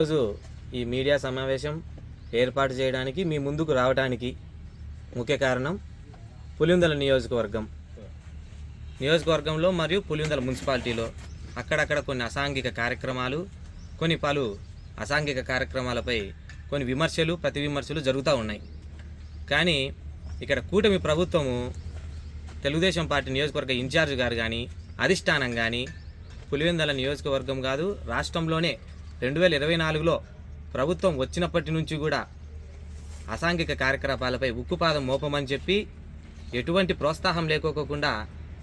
ఈరోజు ఈ మీడియా సమావేశం ఏర్పాటు చేయడానికి మీ ముందుకు రావడానికి ముఖ్య కారణం పులిందల నియోజకవర్గం. నియోజకవర్గంలో మరియు పులిందల మున్సిపాలిటీలో అక్కడక్కడ కొన్ని అసాంఘిక కార్యక్రమాలు కొన్ని పలు అసాంఘిక కార్యక్రమాలపై కొన్ని విమర్శలు ప్రతి విమర్శలు జరుగుతూ ఉన్నాయి. కానీ ఇక్కడ కూటమి ప్రభుత్వము తెలుగుదేశం పార్టీ నియోజకవర్గ ఇన్ఛార్జ్ గారు కానీ అధిష్టానం కానీ పులివెందల నియోజకవర్గం కాదు రాష్ట్రంలోనే రెండు వేల ఇరవై నాలుగులో ప్రభుత్వం వచ్చినప్పటి నుంచి కూడా అసాంఘిక కార్యకలాపాలపై ఉక్కుపాదం మోపమని చెప్పి ఎటువంటి ప్రోత్సాహం లేకోకుండా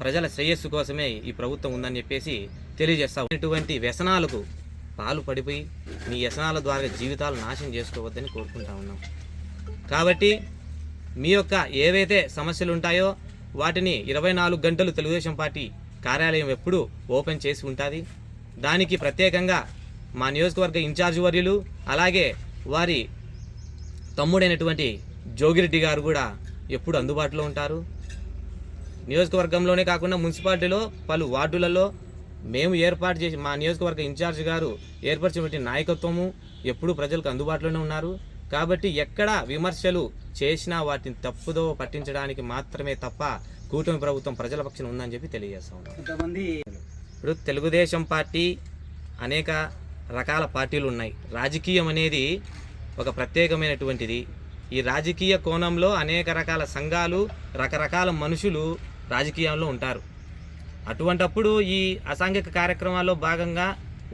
ప్రజల శ్రేయస్సు కోసమే ఈ ప్రభుత్వం ఉందని చెప్పేసి తెలియజేస్తాం ఇటువంటి వ్యసనాలకు పాలు పడిపోయి మీ వ్యసనాల ద్వారా జీవితాలు నాశనం చేసుకోవద్దని కోరుకుంటా ఉన్నాం. కాబట్టి మీ యొక్క ఏవైతే సమస్యలు ఉంటాయో వాటిని ఇరవై నాలుగు గంటలు తెలుగుదేశం పార్టీ కార్యాలయం ఎప్పుడూ ఓపెన్ చేసి ఉంటుంది. దానికి ప్రత్యేకంగా మా నియోజకవర్గ ఇన్ఛార్జ్ వర్యులు అలాగే వారి తమ్ముడైనటువంటి జోగిరెడ్డి గారు కూడా ఎప్పుడు అందుబాటులో ఉంటారు. నియోజకవర్గంలోనే కాకుండా మున్సిపాలిటీలో పలు వార్డులలో మేము ఏర్పాటు చేసి మా నియోజకవర్గ ఇన్ఛార్జ్ గారు ఏర్పరిచినటువంటి నాయకత్వము ఎప్పుడూ ప్రజలకు అందుబాటులోనే ఉన్నారు. కాబట్టి ఎక్కడ విమర్శలు చేసినా వాటిని తప్పుదో పట్టించడానికి మాత్రమే తప్ప కూటమి ప్రభుత్వం ప్రజల పక్షాన ఉందని చెప్పి తెలియజేస్తా ఉన్నాం. ఇప్పుడు తెలుగుదేశం పార్టీ అనేక రకాల పార్టీలు ఉన్నాయి రాజకీయం అనేది ఒక ప్రత్యేకమైనటువంటిది. ఈ రాజకీయ కోణంలో అనేక రకాల సంఘాలు రకరకాల మనుషులు రాజకీయాల్లో ఉంటారు. అటువంటప్పుడు ఈ అసాంఘిక కార్యక్రమాల్లో భాగంగా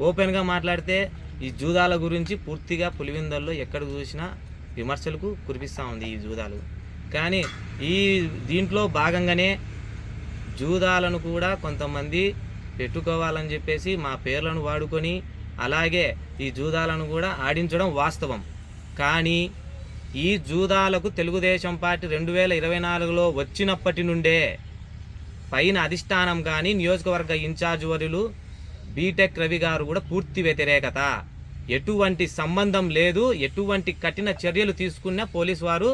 ఓపెన్గా మాట్లాడితే ఈ జూదాల గురించి పూర్తిగా పులివిందల్లో ఎక్కడ చూసినా విమర్శలకు కురిపిస్తూ ఉంది ఈ జూదాలు. కానీ ఈ దీంట్లో భాగంగానే జూదాలను కూడా కొంతమంది పెట్టుకోవాలని చెప్పేసి మా పేర్లను వాడుకొని అలాగే ఈ జూదాలను కూడా ఆడించడం వాస్తవం. కానీ ఈ జూదాలకు తెలుగుదేశం పార్టీ రెండు వేల ఇరవై నాలుగులో వచ్చినప్పటి నుండే పైన అధిష్టానం కానీ నియోజకవర్గ ఇన్ఛార్జ్ వరులు బీటెక్ రవి గారు కూడా పూర్తి వ్యతిరేకత. ఎటువంటి సంబంధం లేదు ఎటువంటి కఠిన చర్యలు తీసుకున్న పోలీస్ వారు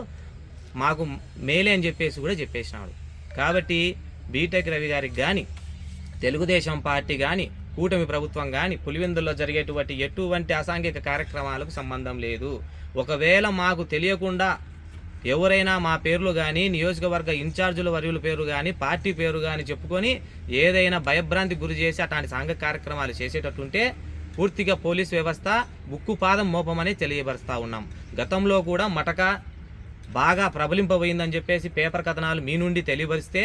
మాకు మేలే అని చెప్పేసి కూడా చెప్పేసినాడు. కాబట్టి బీటెక్ రవి గారికి కానీ తెలుగుదేశం పార్టీ కానీ కూటమి ప్రభుత్వం కానీ పులివెందుల్లో జరిగేటువంటి ఎటువంటి అసాంఘిక కార్యక్రమాలకు సంబంధం లేదు. ఒకవేళ మాకు తెలియకుండా ఎవరైనా మా పేర్లు కానీ నియోజకవర్గ ఇన్ఛార్జీల వర్యుల పేరు కానీ పార్టీ పేరు కానీ చెప్పుకొని ఏదైనా భయభ్రాంతి గురి చేసి అట్లాంటి సాంఘిక కార్యక్రమాలు చేసేటట్టుంటే పూర్తిగా పోలీస్ వ్యవస్థ ఉక్కు పాదం మోపమని తెలియపరుస్తూ ఉన్నాం. గతంలో కూడా మటక బాగా ప్రబలింపబోయిందని చెప్పేసి పేపర్ కథనాలు మీ నుండి తెలియపరిస్తే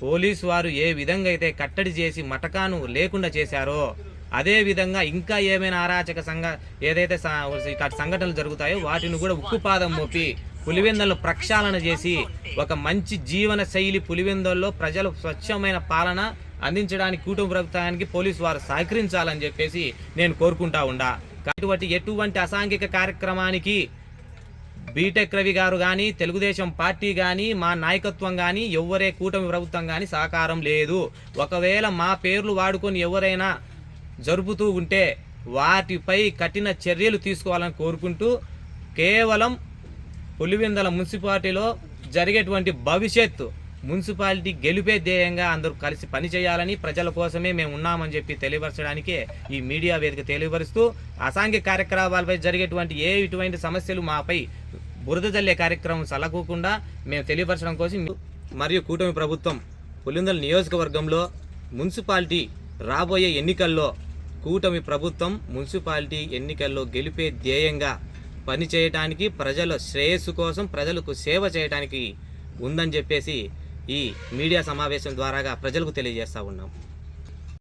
పోలీసు వారు ఏ విధంగా అయితే కట్టడి చేసి మటకాను లేకుండా చేశారో అదే విధంగా ఇంకా ఏమైనా అరాచక సంఘ ఏదైతే సంఘటనలు జరుగుతాయో వాటిని కూడా ఉక్కుపాదం మోపి పులివెందలను ప్రక్షాళన చేసి ఒక మంచి జీవన శైలి పులివెందల్లో ప్రజలు స్వచ్ఛమైన పాలన అందించడానికి కూటమి ప్రభుత్వానికి పోలీసు వారు సహకరించాలని చెప్పేసి నేను కోరుకుంటా ఉండా. కాబట్టి ఎటువంటి అసాంఘిక కార్యక్రమానికి బీటెక్ రవి గారు కానీ తెలుగుదేశం పార్టీ కానీ మా నాయకత్వం కానీ ఎవరే కూటమి ప్రభుత్వం కానీ సహకారం లేదు. ఒకవేళ మా పేర్లు వాడుకొని ఎవరైనా జరుపుతూ ఉంటే వాటిపై కఠిన చర్యలు తీసుకోవాలని కోరుకుంటూ కేవలం పులివెందల మున్సిపాలిటీలో జరిగేటువంటి భవిష్యత్తు మున్సిపాలిటీ గెలిపే ధ్యేయంగా అందరూ కలిసి పనిచేయాలని ప్రజల కోసమే మేము ఉన్నామని చెప్పి తెలియపరచడానికే ఈ మీడియా వేదిక తెలియపరుస్తూ అసాంఘిక కార్యక్రమాలపై జరిగేటువంటి ఏ ఇటువంటి సమస్యలు మాపై బురద జల్లే కార్యక్రమం సలకోకుండా మేము తెలియపరచడం కోసం మరియు కూటమి ప్రభుత్వం పులిందల నియోజకవర్గంలో మున్సిపాలిటీ రాబోయే ఎన్నికల్లో కూటమి ప్రభుత్వం మున్సిపాలిటీ ఎన్నికల్లో గెలిపే ధ్యేయంగా పనిచేయటానికి ప్రజల శ్రేయస్సు కోసం ప్రజలకు సేవ చేయడానికి ఉందని చెప్పేసి ఈ మీడియా సమావేశం ద్వారాగా ప్రజలకు తెలియజేస్తా ఉన్నాం.